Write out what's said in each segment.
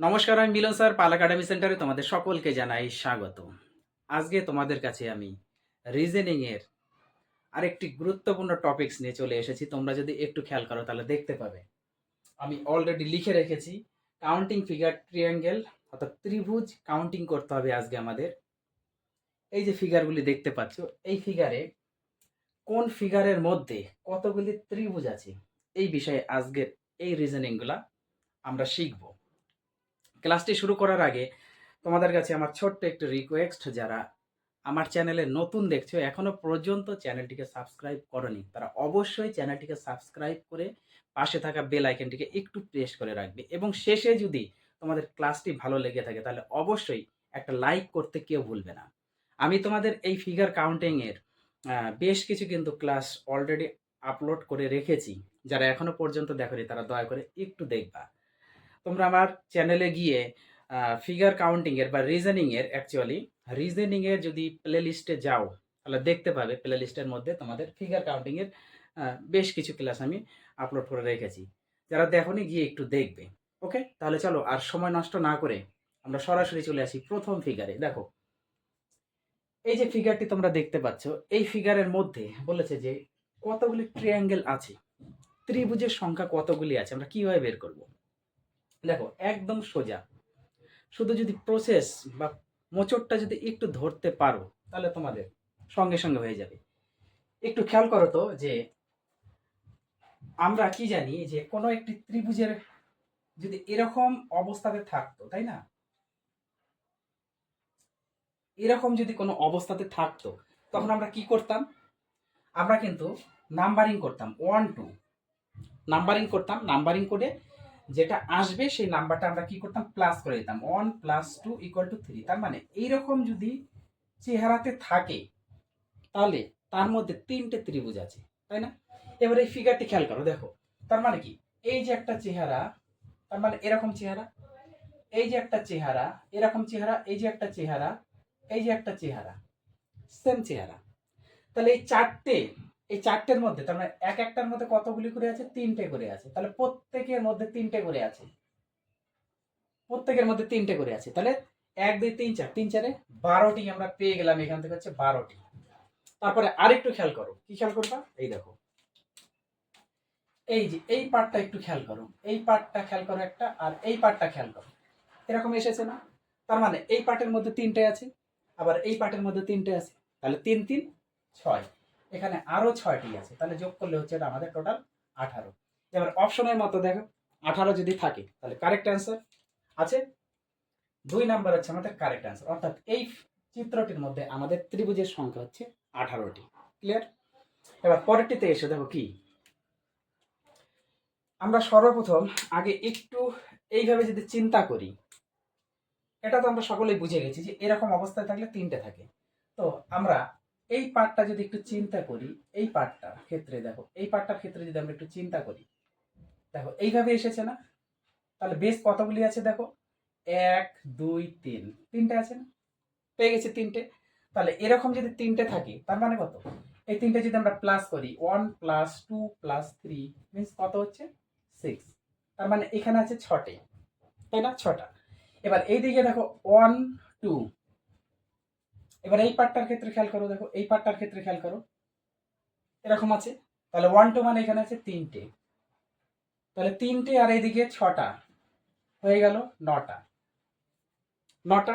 নমস্কার আমি মিলন স্যার, পাল একাডেমি সেন্টারে তোমাদের সকলকে জানাই স্বাগত আজকে তোমাদের কাছে আমি রিজনিং এর আরেকটি গুরুত্বপূর্ণ টপিকস নিয়ে চলে এসেছি। তোমরা যদি একটু খেয়াল করো, তাহলে দেখতে পাবে। আমি অলরেডি লিখে রেখেছি কাউন্টিং ফিগার ট্রিয়াঙ্গেল অর্থাৎ ত্রিভুজ কাউন্টিং করতে হবে আজকে আমাদের। এই যে ফিগারগুলি দেখতে পাচ্ছ, এই ফিগারে কোন ফিগারের মধ্যে কতগুলি ত্রিভুজ আছে, এই বিষয়ে আজকের এই রিজনিংগুলা আমরা শিখব। ক্লাসটি শুরু করার আগে তোমাদের কাছে আমার ছোট্ট একটু রিকোয়েস্ট যারা আমার চ্যানেলে নতুন দেখছ, এখনও পর্যন্ত চ্যানেলটিকে সাবস্ক্রাইব করনি, তারা অবশ্যই চ্যানেলটিকে সাবস্ক্রাইব করে পাশে থাকা বেল আইকনটিকে একটু প্রেস করে রাখবে। এবং শেষে যদি তোমাদের ক্লাসটি ভালো লেগে থাকে, তাহলে অবশ্যই একটা লাইক করতে কেউ ভুলবে না। আমি তোমাদের এই ফিগার কাউন্টিং এর বেশ কিছু কিন্তু ক্লাস অলরেডি আপলোড করে রেখেছি। যারা এখনও পর্যন্ত দেখোনি, তারা দয়া করে একটু দেখবা। তোমরা আমার চ্যানেলে গিয়ে ফিগার কাউন্টিং এর বা রিজনিং এর অ্যাকচুয়ালি রিজনিং এর যদি প্লে লিস্টে যাও, তাহলে দেখতে পাবে প্লে লিস্টের মধ্যে তোমাদের ফিগার কাউন্টিং এর বেশ কিছু ক্লাস আমি আপলোড করে রেখেছি। যারা দেখোনি গিয়ে একটু দেখবে ওকে তাহলে চলো আর সময় নষ্ট না করে আমরা সরাসরি চলে আসি প্রথম ফিগারে দেখো, এই যে ফিগারটি তোমরা দেখতে পাচ্ছ, এই ফিগারের মধ্যে বলেছে যে কতগুলি ট্রায়াঙ্গেল আছে, ত্রিভুজের সংখ্যা কতগুলি আছে, আমরা কীভাবে বের করব? দেখো, একদম সোজা। শুধু যদি প্রসেস বা মোচড়টা যদি একটু ধরতে পারো, তাহলে তোমাদের সঙ্গে সঙ্গে হয়ে যাবে। একটু খেয়াল করো তো যে আমরা কি জানি যে কোনো একটি ত্রিভুজের যদি এরকম অবস্থাতে থাকতো, তাই না? এরকম যদি কোনো অবস্থাতে থাকতো, তখন আমরা কি করতাম? আমরা কিন্তু নাম্বারিং করতাম ওয়ান টু নাম্বারিং করতাম নাম্বারিং করে যেটা আসবে, সেই নাম্বারটা আমরা কি করতাম? প্লাস করে দিতাম। One plus two equal to three তার মানে এইরকম যদি চেহারাতে থাকে, তাহলে তার মধ্যে তিনটে ত্রিভুজ আছে, তাই না? এবার এই ফিগারটি খেয়াল করো, দেখো। তার মানে কি? এই যে একটা চেহারা, তার মানে এরকম চেহারা, এই যে একটা চেহারা, এরকম চেহারা, এই যে একটা চেহারা, এই যে একটা চেহারা সেম চেহারা। তাহলে এই চারটে এই চারটের মধ্যে, তার মানে এক একটার মধ্যে কতগুলি করে আছে? তিনটে করে আছে। তাহলে প্রত্যেকের মধ্যে তিনটে করে আছে। প্রত্যেকের মধ্যে তিনটে করে আছে। তাহলে এক, দুই, তিন, চার। তিন, চারে বারোটি আমরা পেয়ে গেলাম। এখান থেকে হচ্ছে বারোটি। তারপরে আরেকটু খেয়াল করো। কি খেয়াল করবা? এই দেখো। এই যে, এই পার্টটা একটু খেয়াল করো। এই পার্টটা খেয়াল করো একটা, আর এই পার্টটা খেয়াল করো। এরকম এসেছে না? তার মানে এই পার্টের মধ্যে তিনটে আছে, আবার এই পার্টের মধ্যে তিনটে আছে। তাহলে তিন তিন, ছয়। এখানে আরও ছয়টি আছে, তাহলে যোগ করলে হচ্ছে এটা আমাদের টোটাল আঠারো। এবার অপশনের মতো দেখো, আঠারো যদি থাকে, তাহলে কারেক্ট অ্যান্সার আছে। দুই নাম্বার হচ্ছে আমাদের কারেক্ট অ্যান্সার অর্থাৎ এই চিত্রটির মধ্যে আমাদের ত্রিভুজের সংখ্যা হচ্ছে আঠারোটি ক্লিয়ার এবার পরেরটিতে এসে দেখো কি? আমরা সর্বপ্রথম আগে একটু এইভাবে যদি চিন্তা করি, এটা তো আমরা সকলেই বুঝে গেছি যে এরকম অবস্থায় থাকলে তিনটে থাকে। তো আমরা এই পার্টটা যদি একটু চিন্তা করি, এই পার্টটার ক্ষেত্রে দেখো, এই পার্টটার ক্ষেত্রে যদি আমরা একটু চিন্তা করি, দেখো, এইভাবে এসেছে না? তাহলে বেশ কতগুলি আছে দেখো? এক, দুই, তিন। তিনটে আছে না? পেয়ে গেছে তিনটে। তাহলে এরকম যদি তিনটে থাকে, তার মানে কত? এই তিনটে যদি আমরা প্লাস করি one plus two plus three means কত হচ্ছে? সিক্স তার মানে এখানে আছে ছটে। তাই না? ছটা। এবার এই দিকে দেখো ওয়ান টু এবার এই পার্টটার ক্ষেত্রে খেয়াল করো, দেখো, এই পার্টটার ক্ষেত্রে খেয়াল করো। এরকম আছে। তাহলে ওয়ান টু মানে এখানে আছে তিনটে। তাহলে তিনটে আর এইদিকে ছটা। হয়ে গেল নটা। নটা,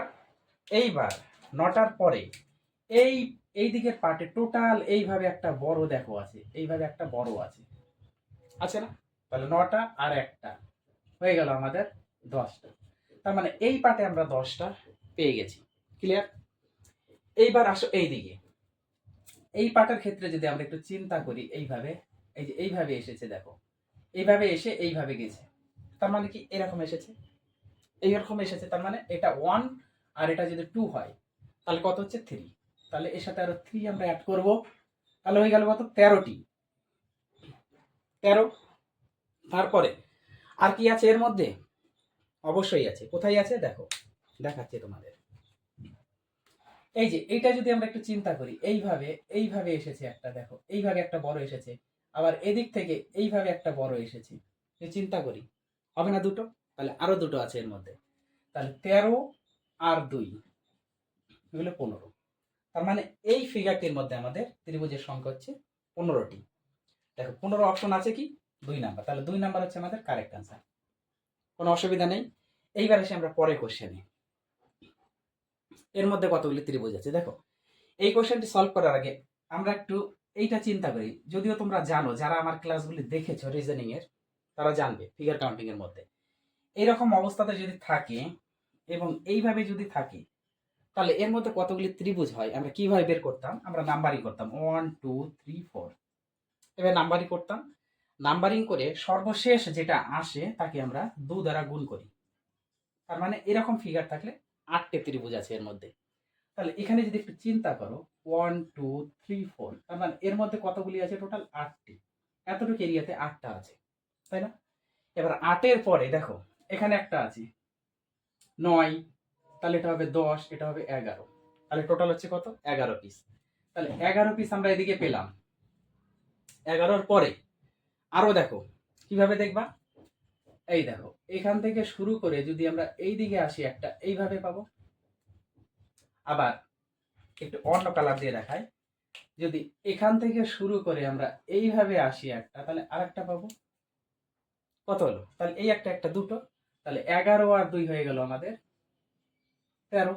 এইবার নটার পরে এই এই দিকের পার্টে টোটাল এইভাবে একটা বড় দেখো আছে, এইভাবে একটা বড় আছে। আছে না? তাহলে নটা আর একটা। হয়ে গেল আমাদের দশটা। তার মানে এই পার্টে আমরা দশটা পেয়ে গেছি। ক্লিয়ার এইবার আসো এই দিকে এই পার্টের ক্ষেত্রে যদি আমরা একটু চিন্তা করি এইভাবে, এই যে এইভাবে এসেছে দেখো, এইভাবে এসে এইভাবে গেছে, তার মানে কি এরকম এসেছে? এইরকম এসেছে, তার মানে এটা ওয়ান আর এটা যদি টু হয়, তাহলে কত হচ্ছে থ্রি তাহলে এর সাথে আরও থ্রি আমরা অ্যাড করব, তাহলে হয়ে গেল কত? তেরোটি। তেরো? তারপরে আর কি আছে এর মধ্যে? অবশ্যই আছে। কোথায় আছে? দেখো, দেখাচ্ছে তোমাদের। এই যে, এইটা যদি আমরা একটু চিন্তা করি, এইভাবে এইভাবে এসেছে একটা, দেখো, এইভাবে একটা বড় এসেছে। আবার এদিক থেকে এইভাবে একটা বড় এসেছে। চিন্তা করি, হবে না দুটো? তাহলে আরও দুটো আছে এর মধ্যে। তাহলে তেরো আর দুই, এগুলো পনেরো। তার মানে এই ফিগারটির মধ্যে আমাদের ত্রিভুজের সংখ্যা হচ্ছে পনেরোটি। দেখো, পনেরো অপশন আছে কি? দুই নাম্বার তাহলে দুই নাম্বার হচ্ছে আমাদের কারেক্ট অ্যান্সার কোনো অসুবিধা নেই। এইবার এসে আমরা পরে কোশ্চেনে এর মধ্যে কতগুলি ত্রিভুজ আছে? দেখো, এই কোশ্চেনটি সলভ করার আগে আমরা একটু এইটা চিন্তা করি। যদিও তোমরা জানো, যারা আমার ক্লাসগুলি দেখেছ রিজনিং এর, তারা জানবে ফিগার কাউন্টিং এর মধ্যে। এইরকম অবস্থাতে যদি থাকে এবং এইভাবে যদি থাকে, তাহলে এর মধ্যে কতগুলি ত্রিভুজ হয়? আমরা কীভাবে বের করতাম? আমরা নাম্বারিং করতাম। ওয়ান টু থ্রি ফোর এবার নাম্বারিং করতাম। নাম্বারিং করে সর্বশেষ যেটা আসে, তাকে আমরা দু দ্বারা গুণ করি। তার মানে এরকম ফিগার থাকলে আটটে ত্রিভুজ আছে এর মধ্যে। তাহলে এখানে যদি একটু চিন্তা করো ওয়ান টু থ্রি ফোর তার মানে এর মধ্যে কতগুলি আছে টোটাল আটটি। এতটুকু এরিয়াতে আটটা আছে, তাই না? এবার আটের পরে দেখো, এখানে একটা আছে, নয়, তাহলে এটা হবে দশ, এটা হবে এগারো। তাহলে টোটাল হচ্ছে কত? এগারো পিস তাহলে এগারো পিস আমরা এদিকে পেলাম। এগারোর পরে আরও দেখো, কীভাবে দেখবা? এই দেখো, এখান থেকে শুরু করে যদি আমরা এই দিকে আসি একটা, এইভাবে পাবো। আবার একটু অন্য কালার দিয়ে দেখাই। যদি এখান থেকে শুরু করে আমরা এইভাবে আসি একটা, তাহলে আরেকটা পাবো। কত হলো? তাহলে এই একটা একটা, দুটো। তাহলে এগারো আর দুই হয়ে গেল আমাদের তেরো।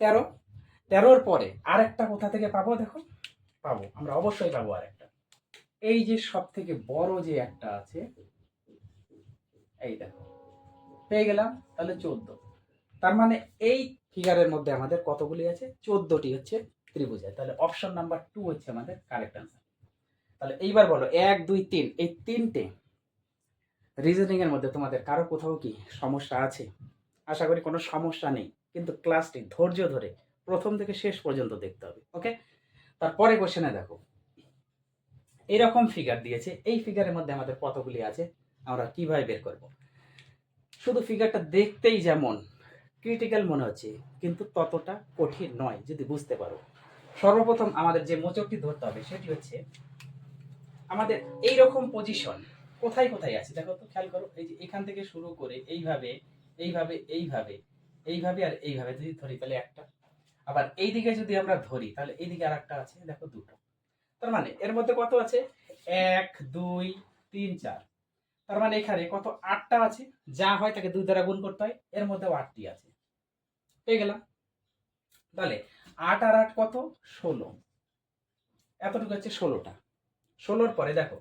তেরো? তেরোর পরে আরেকটা কোথা থেকে পাবো দেখো? পাবো, আমরা অবশ্যই পাবো আরেকটা। এই যে সব থেকে বড় যে একটা আছে এই দেখো। পেয়ে গেলাম, তাহলে চোদ্দ। তার মানে এই ফিগারের মধ্যে আমাদের কতগুলি আছে? চোদ্দটি হচ্ছে ত্রিভুজ আছে। তাহলে অপশন নাম্বার টু হচ্ছে আমাদের কারেক্ট আনসার তাহলে এইবার বলো, এক, দুই, তিন। এই তিনটে রিজনিং এর মধ্যে তোমাদের কারও কোথাও কি সমস্যা আছে? আশা করি কোনো সমস্যা নেই, কিন্তু ক্লাসটি ধৈর্য ধরে প্রথম থেকে শেষ পর্যন্ত দেখতে হবে ওকে তারপরে কোশ্চেনে দেখো। এরকম ফিগার দিয়েছে, এই ফিগারের মধ্যে আমাদের কতগুলি আছে? আমরা কীভাবে বের করব? শুধু ফিগারটা দেখতেই যেমন ক্রিটিক্যাল মনে হচ্ছে, কিন্তু ততটা কঠিন নয়, যদি বুঝতে পারো। সর্বপ্রথম আমাদের যে মোচকটি ধরতে হবে, সেটি হচ্ছে আমাদের এই রকম পজিশন কোথায় কোথায় আছে? দেখো তো, খেয়াল করো, এই যে এখান থেকে শুরু করে এইভাবে এইভাবে এইভাবে এইভাবে আর এইভাবে যদি ধরি, তাহলে একটা। আবার এই দিকে যদি আমরা ধরি, তাহলে এই দিকে আর একটা আছে, দেখো দুটো। তার মানে এর মধ্যে কত আছে? এক, দুই, তিন, চার। তার মানে এখানে কত আটটা আছে? যা হয় তাকে দুই দ্বারা গুণ করতে হয়, এর মধ্যেও আটটি আছে। পেয়ে গেলাম। তাহলে আট আর আট কত? ষোলো। এতটুকু হচ্ছে ষোলোটা। ষোলোর পরে দেখো,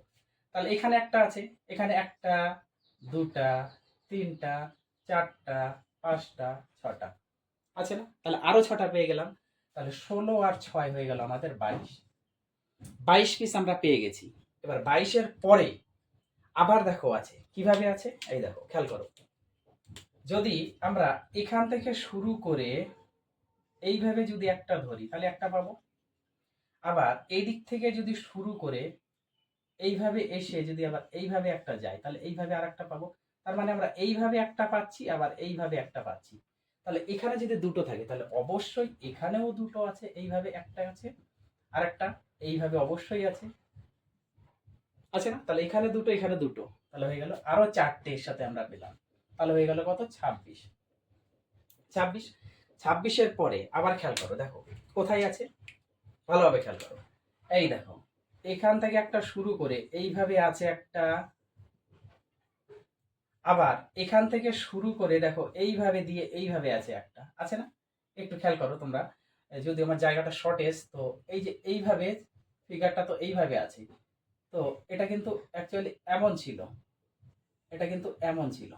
তাহলে এখানে একটা আছে, এখানে একটা, দুটা, তিনটা, চারটা, পাঁচটা, ছটা। আছে না? তাহলে আরও ছটা পেয়ে গেলাম। তাহলে ষোলো আর ছয় হয়ে গেল আমাদের বাইশ। বাইশ পিস আমরা পেয়ে গেছি। এবার বাইশের পরে আবার দেখো আছে। কীভাবে আছে? এই দেখো, খেয়াল করো। যদি আমরা এখান থেকে শুরু করে এইভাবে যদি একটা ধরি, তাহলে একটা পাবো। আবার এই দিক থেকে যদি শুরু করে এইভাবে এসে যদি আবার এইভাবে একটা যায়, তাহলে এইভাবে আর একটা পাবো। তার মানে আমরা এইভাবে একটা পাচ্ছি, আবার এইভাবে একটা পাচ্ছি। তাহলে এখানে যদি দুটো থাকে, তাহলে অবশ্যই এখানেও দুটো আছে, এইভাবে একটা আছে। আর একটা এইভাবে অবশ্যই আছে। আছে না? তাহলে এখানে দুটো এখানে দুটো। তাহলে হয়ে গেল আরও চারটে এর সাথে আমরা পেলাম। তাহলে হয়ে গেল কত? ছাব্বিশ। ছাব্বিশ? ছাব্বিশের পরে আবার খেয়াল করো, দেখো, কোথায় আছে? ভালোভাবে খেয়াল করো। এই দেখো, এখান থেকে একটা শুরু করে এইভাবে আছে একটা। আবার এখান থেকে শুরু করে দেখো, এইভাবে দিয়ে এইভাবে আছে একটা। আছে না? একটু খেয়াল করো তোমরা। যদি আমার জায়গাটা শর্টেজ তো এই যে এইভাবে ফিগারটা তো এইভাবে আছে। তো এটা কিন্তু অ্যাকচুয়ালি এমন ছিল। এটা কিন্তু এমন ছিল।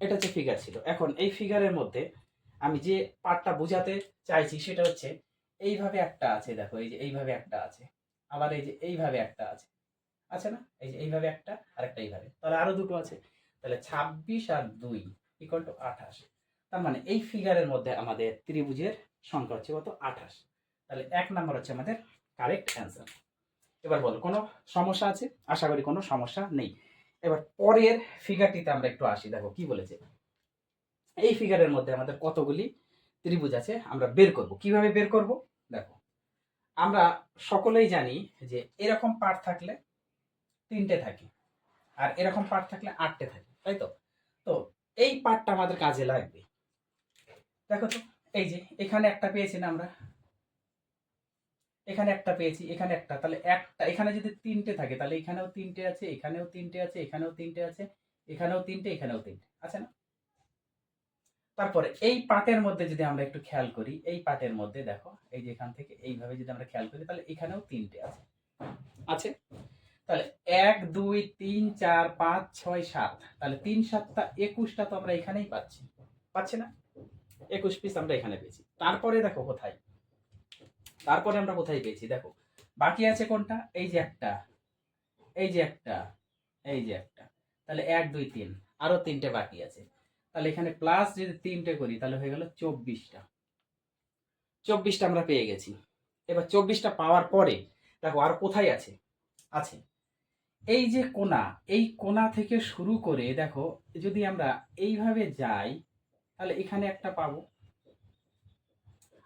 এটা হচ্ছে ফিগার ছিল। এখন এই ফিগারের মধ্যে আমি যে পার্টটা বোঝাতে চাইছি সেটা হচ্ছে এইভাবে একটা আছে, দেখো, এই যে এইভাবে একটা আছে। আবার এই যে এইভাবে একটা আছে। আছে না? এই যে এইভাবে একটা আর একটা এইভাবে। তাহলে আরও দুটো আছে। তাহলে ছাব্বিশ আর দুই ইকুয়াল টু আঠাশ। তার মানে এই ফিগারের মধ্যে আমাদের ত্রিভুজের সংখ্যা হচ্ছে কত? আঠাশ। তাহলে এক নাম্বার হচ্ছে আমাদের কারেক্ট অ্যান্সার এবার বলো, কোনো সমস্যা আছে? আশা করি কোনো সমস্যা নেই। এবার পরের ফিগারটিতে আমরা একটু আসি, দেখো কি বলেছে। এই ফিগারের মধ্যে আমাদের কতগুলি ত্রিভুজ আছে, আমরা বের করব। কীভাবে বের করব? দেখো, আমরা সকলেই জানি যে এরকম পার্ট থাকলে তিনটে থাকে, আর এরকম পার্ট থাকলে আটটে থাকে, তাই তো? তো এই পার্টটা আমাদের কাজে লাগবে। দেখো তো, এই যে, এখানে একটা পেয়েছি না আমরা। এখানে একটা পেয়েছি, এখানে একটা। তাহলে একটা, এখানে যদি তিনটে থাকে, তাহলে এখানেও তিনটে আছে, এখানেও তিনটে আছে, এখানেও তিনটে আছে, এখানেও তিনটে এখানেও তিনটে। আছে না? তারপরে এই পার্টের মধ্যে যদি আমরা একটু খেয়াল করি, এই পার্টের মধ্যে দেখো, এই যে এখান থেকে এইভাবে যদি আমরা খেয়াল করি, তাহলে এখানেও তিনটে আছে। আছে? তাহলে এক, দুই, তিন, চার, পাঁচ, ছয়, সাত। তাহলে তিন সাতটা একুশটা তো আমরা এখানেই পাচ্ছি। পাচ্ছি না? একুশ পিস আমরা এখানে পেয়েছি। তারপরে দেখো কোথায়? তারপরে আমরা কোথায় পেয়েছি? দেখো, বাকি আছে কোনটা? এই যে একটা, এই যে একটা, এই যে একটা। তাহলে এক, দুই, তিন, আরও তিনটে বাকি আছে। তাহলে এখানে প্লাস যদি তিনটে করি, তাহলে হয়ে গেল চব্বিশটা। চব্বিশটা আমরা পেয়ে গেছি। এবার চব্বিশটা পাওয়ার পরে, দেখো আর কোথায় আছে? আছে। এই যে কোনা, এই কোনা থেকে শুরু করে, দেখো, যদি আমরা এইভাবে যাই, তাহলে এখানে একটা পাবো।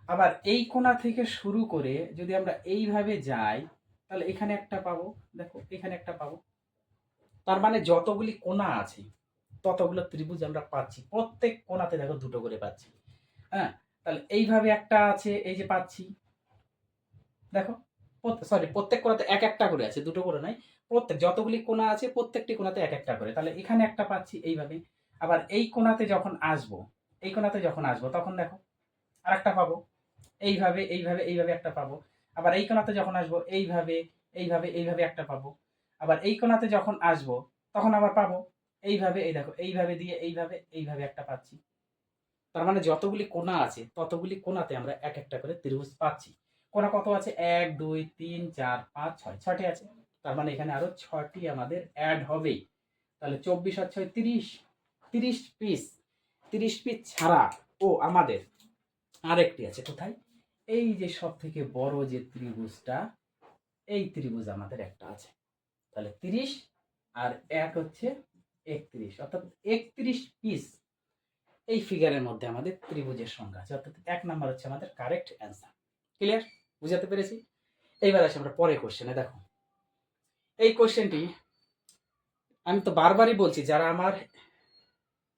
আবার এই কোনা থেকে শুরু করে যদি আমরা এইভাবে যাই, তাহলে এখানে একটা পাবো, দেখো এখানে একটা পাবো। তার মানে যতগুলি কোনা আছে, ততগুলো ত্রিভুজ আমরা পাচ্ছি। প্রত্যেক কোনাতে দেখো দুটো করে পাচ্ছি। হ্যাঁ তাহলে এইভাবে একটা আছে, এই যে পাচ্ছি। দেখো সরি প্রত্যেক কোনাতে এক একটা করে আছে, দুটো করে নাই। প্রত্যেক, যতগুলি কোনা আছে, প্রত্যেকটি কোনাতে এক একটা করে। তাহলে এখানে একটা পাচ্ছি এইভাবে। আবার এই কোনাতে যখন আসব, এই কোনাতে যখন আসব, তখন দেখো আর একটা পাবো। এইভাবে এইভাবে এইভাবে একটা পাবো। আবার এই কোনাতে যখন আসব, এইভাবে এইভাবে এইভাবে একটা পাবো। আবার এই কোনাতে যখন আসব, তখন আবার পাবো। এইভাবে, এই দেখো, এইভাবে দিয়ে, এইভাবে এইভাবে একটা পাচ্ছি। তার মানে যতগুলি কোনা আছে, ততগুলি কোনাতে আমরা এক একটা করে ত্রিভুজ পাচ্ছি। কোনা কত আছে? এক, দুই, তিন, চার, পাঁচ, ছয়। ছটি আছে। তার মানে এখানে আরও ছটি আমাদের অ্যাড হবেই। তাহলে চব্বিশ আর ছয়, তিরিশ তিরিশ পিস তিরিশ পিস ছাড়া ও আমাদের আরেকটি আছে, কোথায়? এই যে সব থেকে বড় যে ত্রিভুজটা, এই ত্রিভুজ আমাদের একটা আছে। তাহলে তিরিশ আর এক হচ্ছে একত্রিশ, অর্থাৎ একত্রিশ পিস এই ফিগারের মধ্যে আমাদের ত্রিভুজের সংখ্যা আছে, অর্থাৎ এক নাম্বার হচ্ছে আমাদের কারেক্ট অ্যান্সার ক্লিয়ার বুঝাতে পেরেছি? এইবার আসি আমরা পরে কোশ্চেনে দেখো। এই কোশ্চেনটি আমি তো বারবারই বলছি, যারা আমার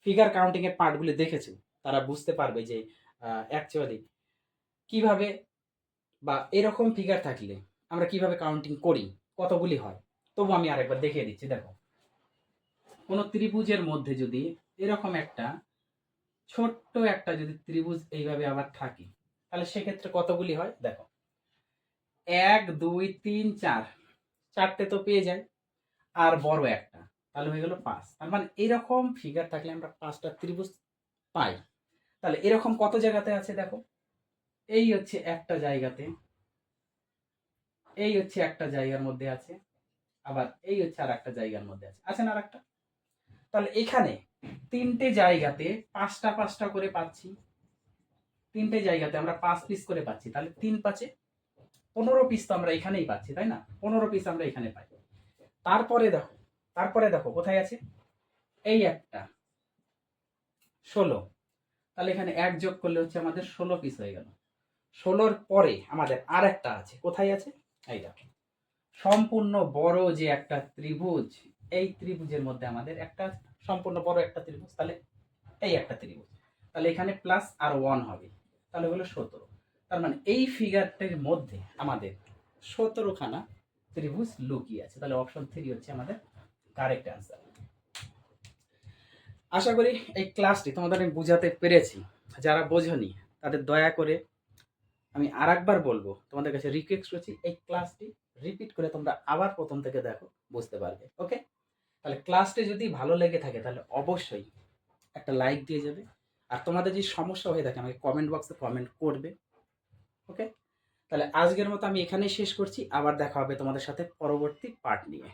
ফিগার কাউন্টিং এর পার্টগুলি দেখেছে, তারা বুঝতে পারবে যে অ্যাকচুয়ালি কীভাবে বা এরকম ফিগার থাকলে আমরা কীভাবে কাউন্টিং করি, কতগুলি হয়, তবু আমি আরেকবার দেখিয়ে দিচ্ছি, দেখো। কোনো ত্রিভুজের মধ্যে যদি এরকম একটা ছোট্ট একটা যদি ত্রিভুজ এইভাবে আবার থাকে, তাহলে সেক্ষেত্রে কতগুলি হয়, দেখো। এক, দুই, তিন, চার, চারটে তো পেয়ে যায়, আর বড় একটা, তাহলে হয়ে গেল পাঁচ। তার মানে এরকম ফিগার থাকলে আমরা পাঁচটা ত্রিভুজ পাই। তাহলে এরকম কত জায়গাতে আছে দেখো? এই হচ্ছে একটা জায়গাতে, এই হচ্ছে একটা জায়গার মধ্যে আছে, আবার এই হচ্ছে আর একটা জায়গার মধ্যে আছে। আছে না আর একটা তাহলে এখানে তিনটে জায়গাতে পাঁচটা পাঁচটা করে পাচ্ছি। তিনটে জায়গাতে আমরা পাঁচ পিস করে পাচ্ছি। তাহলে তিন পাঁচে পনেরো পিস তো আমরা এখানেই পাচ্ছি, তাই না? পনেরো পিস আমরা এখানে পাই। তারপরে দেখো তারপরে দেখো, কোথায় আছে? এই একটা, ষোলো। তাহলে এখানে এক যোগ করলে হচ্ছে আমাদের ষোলো পিস হয়ে গেল। ষোলোর পরে আমাদের আর একটা আছে। কোথায় আছে? এই দেখো। সম্পূর্ণ বড় যে একটা ত্রিভুজ, এই ত্রিভুজের মধ্যে আমাদের একটা সম্পূর্ণ বড় একটা ত্রিভুজ, তাহলে এই একটা ত্রিভুজ। তাহলে এখানে প্লাস আর ওয়ান হবে। তাহলে হলো সতেরো। তার মানে এই ফিগারটির মধ্যে আমাদের সতেরোখানা ত্রিভুজ লুকিয়ে আছে। তাহলে অপশন থ্রি হচ্ছে আমাদের কারেক্ট অ্যান্সার আশা করি এই ক্লাসটি তোমাদের আমি বুঝাতে পেরেছি। যারা বোঝনি, তাদের দয়া করে আমি আর একবার বলব, তোমাদের কাছে রিকোয়েস্ট করছি, এই ক্লাসটি রিপিট করে তোমরা আবার প্রথম থেকে দেখো, বুঝতে পারবে ওকে তাহলে ক্লাসটি যদি ভালো লেগে থাকে, তাহলে অবশ্যই একটা লাইক দিয়ে যাবে। আর তোমাদের যে সমস্যা হয়ে থাকে, আমাকে কমেন্ট বক্সে কমেন্ট করবে ওকে তাহলে আজকের মতো আমি এখানেই শেষ করছি, আবার দেখা হবে তোমাদের সাথে পরবর্তী পার্ট নিয়ে।